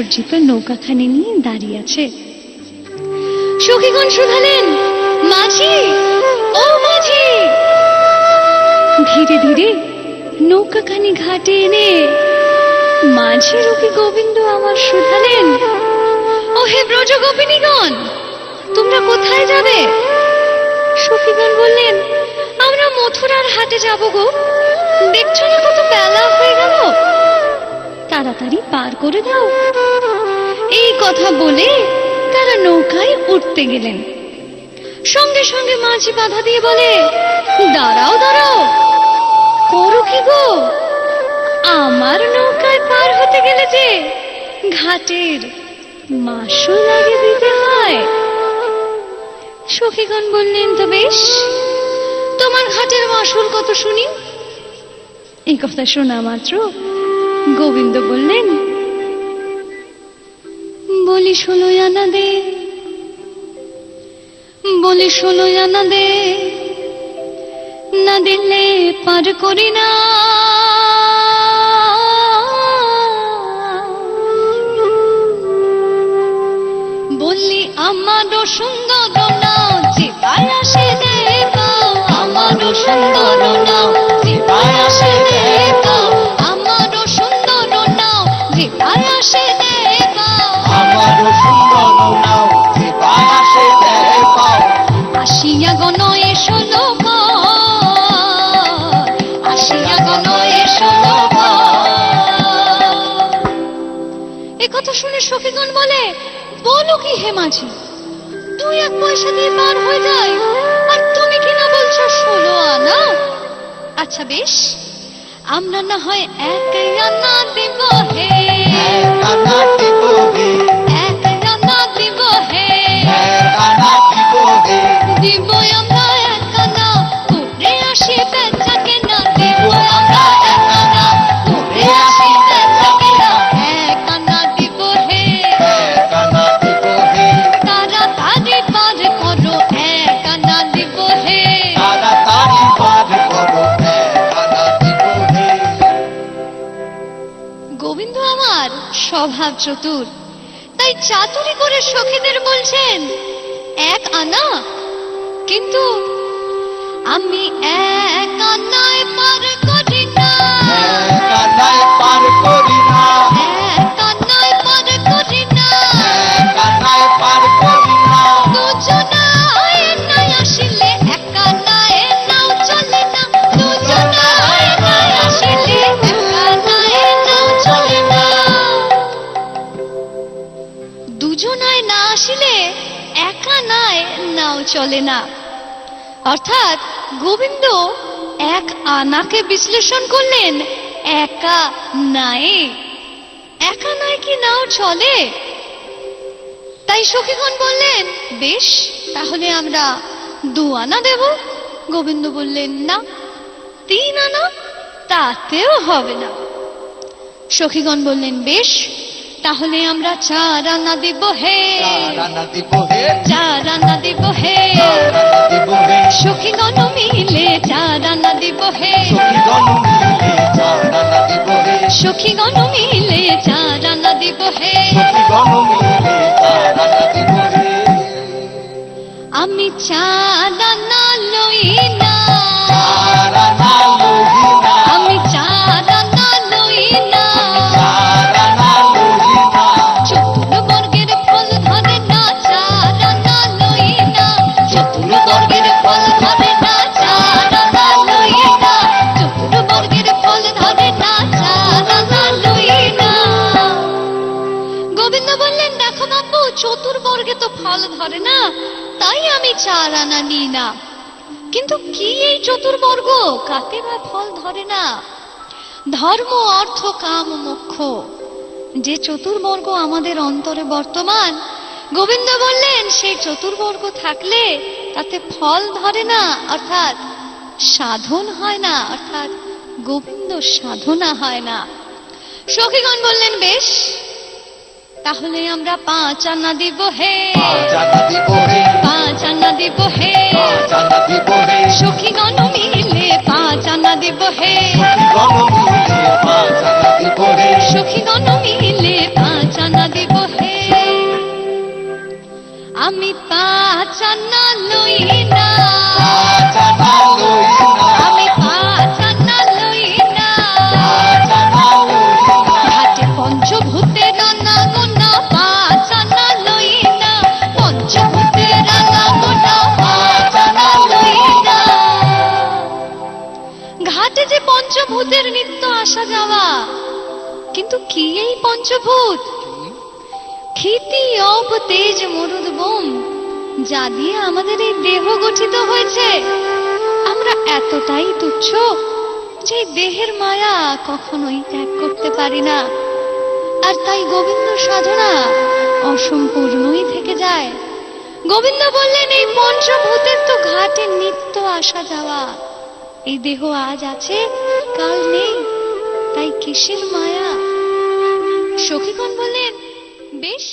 সজ্জিত নৌকাখানি নিয়ে দাঁড়িয়ে আছে। সখীগণ শুধালেন, মাঝি, ও মাঝি। ধীরে ধীরে নৌকাখানি ঘাটে এনে মাঝি রূপী গোবিন্দ আমার শুধালেন। ও হে ব্রজ গোপিনীগণ, তোমরা কোথায় যাবে? সখীগণ বললেন, আমরা মথুরার হাটে যাব গো। দেখছ না কত বেলা হয়ে গেল? তাড়াতাড়ি পার করে দাও। এই কথা বলে তারা নৌকায় উঠতে গেলেন। সঙ্গে সঙ্গে মাঝি বাধা দিয়ে বলে, দাঁড়াও দাঁড়াও। করো কি গো? আমার নৌকায় পার হতে গেলে যে ঘাটের মাসুল আগে দিতে হয়। সখীগণ বললেন, তো বেশ, তোমার ঘাটের মাসুল কত শুনি? এই কথা শোনা মাত্র গোবিন্দ বললেন, বলি ষোলো আনা দে বলি ষোলো আনা দে না দিলে পার করি না। বললি আমারও সুন্দর শুনে বলে, বলো কি হে মাঝি? তুই এক পয়সা দিয়ে পার হয়ে যায়, আর তুমি কি না বলছো ষোলো আনা? আচ্ছা বেশ, আমরা না হয় একাই আনা দিব হে। আনা দিব গোবিন্দ আমার স্বভাব চতুর। তাই চাতুরি করে সখীদের বলছেন এক আনা কিন্তু আমি এক দুজনায় না আসিলে একা নায় নাও চলে না। অর্থাৎ গোবিন্দ এক আনাকে বিশ্লেষণ করলেন, একা নায়ে। একা নায় কি নাও চলে? তাই সখীগণ বললেন, বেশ, তাহলে আমরা দু আনা দেব। গোবিন্দ বললেন, না, তিন আনা তাতেও হবে না। সখীগণ বললেন, বেশ তাহলে আমরা চার আনা দিব হে। চার আনা দিব হে। হে। সখীগণ মিলে চার আনা দিব হে। সখীগণ মিলে কানা দিব মিলে চার আনা দিব হে। আমি চার চার আনা নিই না কিন্তু কি এই চতুর্বর্গ? কাকে বা ফল ধরে না? ধর্ম, অর্থ, কাম, মোক্ষ। যে চতুর্বর্গ আমাদের অন্তরে বর্তমান, গোবিন্দ বললেন, সেই চতুর্বর্গ থাকলে তাতে ফল ধরে না, অর্থাৎ সাধন হয় না, অর্থাৎ গোবিন্দ সাধনা হয় না। সখীগণ বললেন, বেশ তাহলে আমরা পাঁচ আনা দিব হে। পাঁচ আনা দিব হে। সুখী গণ মিলে পাঁচ আনা দিব হে। সুখী গণ মিলে পাঁচ আনা দিব হে। আমি পাঁচ আনা লই পঞ্চভূতের নিত্য আসা যাওয়া। কিন্তু কি এই পঞ্চভূত? ক্ষিতি অপ তেজ মরুদ বোম যা দিয়ে আমাদের এই দেহ গঠিত হয়েছে। আমরা এতটাই তুচ্ছ যে দেহের মায়া কখনোই ত্যাগ করতে পারি না। আর তাই গোবিন্দ সাধনা অসম্পূর্ণই থেকে যায়। গোবিন্দ বললেন, এই পঞ্চভূতের তো ঘাটে নিত্য আসা যাওয়া। এই দেহ আজ আছে কাল নেই। তাই কিসের মায়া? সখীগণ বলেন বেশ।